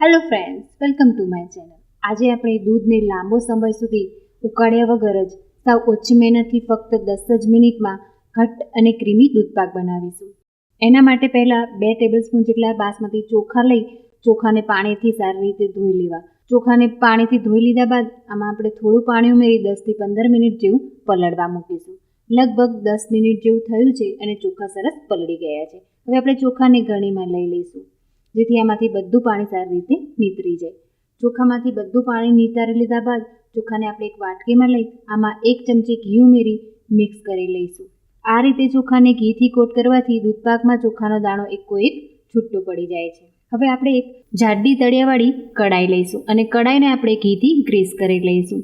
Hello friends welcome to my channel આજે આપણે દૂધને લાંબો સમય સુધી ઉકાળ્યા વગર જ સાવ ઓછી મહેનતથી ફક્ત દસ જ મિનિટમાં ઘટ્ટ અને ક્રીમી દૂધપાક બનાવીશું. એના માટે પહેલાં બે ટેબલસ્પૂન જેટલા બાસમતી ચોખા લઈ ચોખાને પાણીથી સારી રીતે ધોઈ લેવા. ચોખાને પાણીથી ધોઈ લીધા બાદ આમાં આપણે થોડું પાણી ઉમેરી દસથી પંદર મિનિટ જેવું પલળવા મૂકીશું. લગભગ દસ મિનિટ જેવું થયું છે અને ચોખા સરસ પલળી ગયા છે. હવે આપણે ચોખાને ગણીમાં લઈ લઈશું. જેથી આમાંથી બધું પાણી સારી રીતે નીતરી જાય. ચોખામાંથી બધું પાણી નિતારી લીધા બાદ ચોખાને આપણે એક વાટકીમાં લઈ આમાં એક ચમચી ઘી ઉમેરી મિક્સ કરી લઈશું. આ રીતે ચોખાને ઘીથી કોટ કરવાથી દૂધપાકમાં ચોખાનો દાણો એકો એક છૂટો પડી જાય છે. હવે આપણે એક જાડી તળિયાવાળી કડાઈ લઈશું અને કડાઈને આપણે ઘીથી ગ્રીસ કરી લઈશું.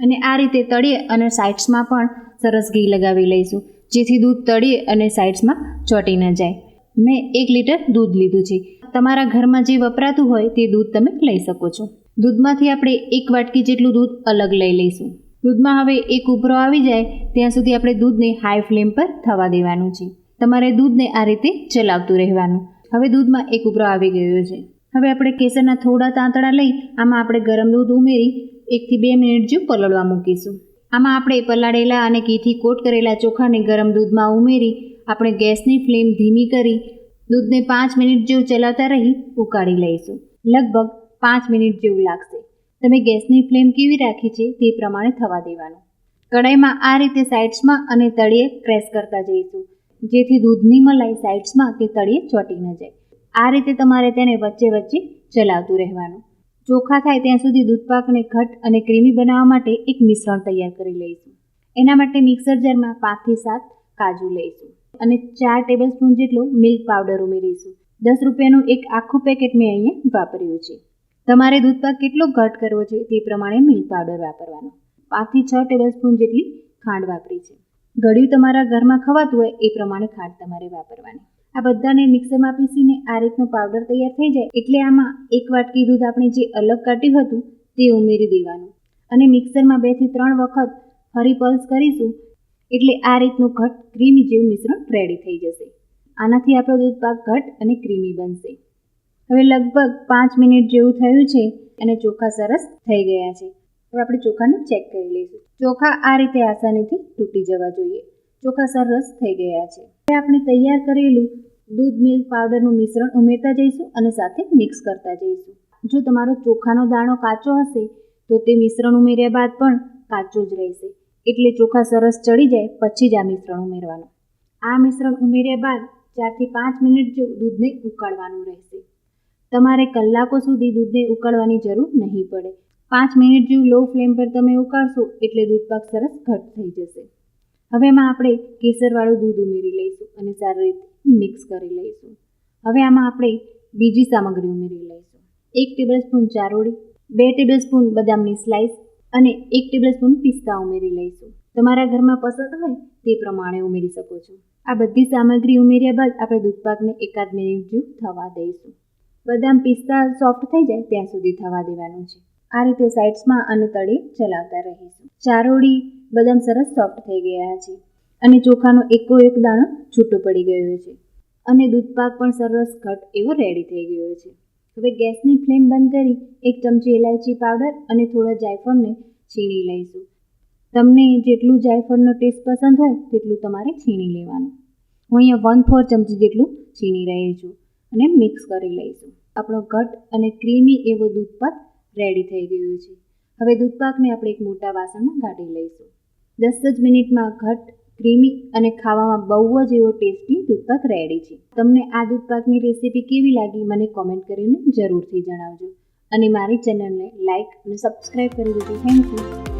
અને આ રીતે તળીએ અને સાઇડ્સમાં પણ સરસ ઘી લગાવી લઈશું, જેથી દૂધ તળીએ અને સાઇડ્સમાં ચોંટી ન જાય. મેં એક લીટર દૂધ લીધું છે. તમારા ઘરમાં જે વપરાતું હોય તે દૂધ તમે લઈ શકો છો. દૂધમાંથી આપણે એક વાટકી જેટલું દૂધ અલગ લઈ લઈશું. દૂધમાં હવે એક ઉભરો આવી જાય, ત્યાં સુધી આપણે દૂધને હાઈ ફ્લેમ પર થવા દેવાનું છે. તમારે દૂધને આ રીતે ચલાવતું રહેવાનું. હવે દૂધમાં એક ઉભરો આવી ગયો છે. હવે આપણે કેસરના થોડા તાંતણા લઈ, આમાં આપણે ગરમ દૂધ ઉમેરી, એકથી બે મિનિટ જેવું પલળવા મૂકીશું. આમાં આપણે પલાળેલા અને ઘીથી કોટ કરેલા ચોખાને ગરમ દૂધમાં ઉમેરી, આપણે ગેસની ફ્લેમ ધીમી કરી દૂધને પાંચ મિનિટ જેવું ચલાવતા રહી ઉકાળી લઈશું. લગભગ પાંચ મિનિટ જેવું લાગશે. તમે ગેસની ફ્લેમ કેવી રાખી છે તે પ્રમાણે થવા દેવાનું. કડાઈમાં આ રીતે સાઇડ્સમાં અને તળિયે ક્રેશ કરતા જઈશું, જેથી દૂધની મલાઈ સાઇડ્સમાં કે તળિયે ચોંટી ન જાય. આ રીતે તમારે તેને વચ્ચે વચ્ચે ચલાવતું રહેવાનું. ચોખા થાય ત્યાં સુધી દૂધપાકને ઘટ અને ક્રીમી બનાવવા માટે એક મિશ્રણ તૈયાર કરી લઈશું. એના માટે મિક્સર જારમાં પાંચથી સાત કાજુ લઈશું. અને ચાર ટેબલ સ્પૂન જેટલો મિલ્ક પાવડર ઉમેરીશું. દસ રૂપિયાનું એક આખું પેકેટ મેં અહીંયા વાપર્યું છે. તમારે દૂધપાક કેટલો ઘટ કરવો છે તે પ્રમાણે મિલ્ક પાવડર વાપરવાનો. પાંચથી છ ટેબલ સ્પૂન જેટલી ખાંડ વાપરી છે. ગળ્યું તમારા ઘરમાં ખવાતું હોય એ પ્રમાણે ખાંડ તમારે વાપરવાની. આ બધાને મિક્સરમાં પીસીને આ રીતનો પાવડર તૈયાર થઈ જાય એટલે આમાં એક વાટકી દૂધ આપણે જે અલગ કાઢ્યું હતું તે ઉમેરી દેવાનું. અને મિક્સરમાં બેથી ત્રણ વખત ફરી પલ્સ કરીશું એટલે આ રીતનું ઘટ ક્રીમી જેવું મિશ્રણ રેડી થઈ જશે. આનાથી આપણો દૂધપાક ઘટ અને ક્રીમી બનશે. હવે લગભગ પાંચ મિનિટ જેવું થયું છે અને ચોખા સરસ થઈ ગયા છે. હવે આપણે ચોખાને ચેક કરી લઈશું. ચોખા આ રીતે આસાનીથી તૂટી જવા જોઈએ. ચોખા સરસ થઈ ગયા છે. હવે આપણે તૈયાર કરેલું દૂધ મિલ્ક પાવડરનું મિશ્રણ ઉમેરતા જઈશું અને સાથે મિક્સ કરતા જઈશું. જો તમારો ચોખાનો દાણો કાચો હશે, તો તે મિશ્રણ ઉમેર્યા બાદ પણ કાચો જ રહેશે. એટલે ચોખા સરસ ચડી જાય, પછી જ આ મિશ્રણ ઉમેરવાનું. આ મિશ્રણ ઉમેર્યા બાદ ચારથી પાંચ મિનિટ જેવું દૂધને ઉકાળવાનું રહેશે. તમારે કલાકો સુધી દૂધને ઉકાળવાની જરૂર નહીં પડે. પાંચ મિનિટ જેવું લો ફ્લેમ પર તમે ઉકાળશો એટલે દૂધપાક સરસ ઘટ થઈ જશે. હવે એમાં આપણે કેસરવાળું દૂધ ઉમેરી લઈશું અને સારી રીતે મિક્સ કરી લઈશું. હવે આમાં આપણે બીજી સામગ્રી ઉમેરી લઈશું. એક ટેબલ સ્પૂન ચારોળી, બે ટેબલ સ્પૂન બદામની સ્લાઇસ અને એક ટેબલ સ્પૂન પિસ્તા ઉમેરી લઈશું. તમારા ઘરમાં પસંદ હોય તે પ્રમાણે ઉમેરી શકો છો. આ બધી સામગ્રી ઉમેર્યા બાદ આપણે દૂધપાકને એકાદ મિનિટ જેવું થવા દઈશું. બદામ પિસ્તા સોફ્ટ થઈ જાય ત્યાં સુધી થવા દેવાનું છે. આ રીતે સાઇડ્સમાં અને તળે ચલાવતા રહીશું. ચારોળી બદામ સરસ સોફ્ટ થઈ ગયા છે અને ચોખાનો એકો એક દાણો છૂટો પડી ગયો છે. અને દૂધપાક પણ સરસ ઘટ એવો રેડી થઈ ગયો છે. હવે ગેસની ફ્લેમ બંધ કરી એક ચમચી ઇલાયચી પાવડર અને થોડા જાયફળને છીણી લઈશું. તમને જેટલું જાયફળનો ટેસ્ટ પસંદ હોય તેટલું તમારે છીણી લેવાનું. હું અહીંયા વન ફોર ચમચી જેટલું છીણી રહી છું અને મિક્સ કરી લઈશું. આપણો ઘટ અને ક્રીમી એવો દૂધપાક રેડી થઈ ગયો છે. હવે દૂધપાકને આપણે એક મોટા વાસણમાં કાઢી લઈશું. દસ જ મિનિટમાં ઘટ ક્રીમી અને ખાવામાં બહુ જ એવો ટેસ્ટી દૂધપાક રેડી છે. તમને આ દૂધપાકની રેસીપી કેવી લાગી મને કોમેન્ટ કરીને જરૂરથી જણાવજો. અને મારી ચેનલને લાઇક અને સબસ્ક્રાઈબ કરી દીધી. Thank you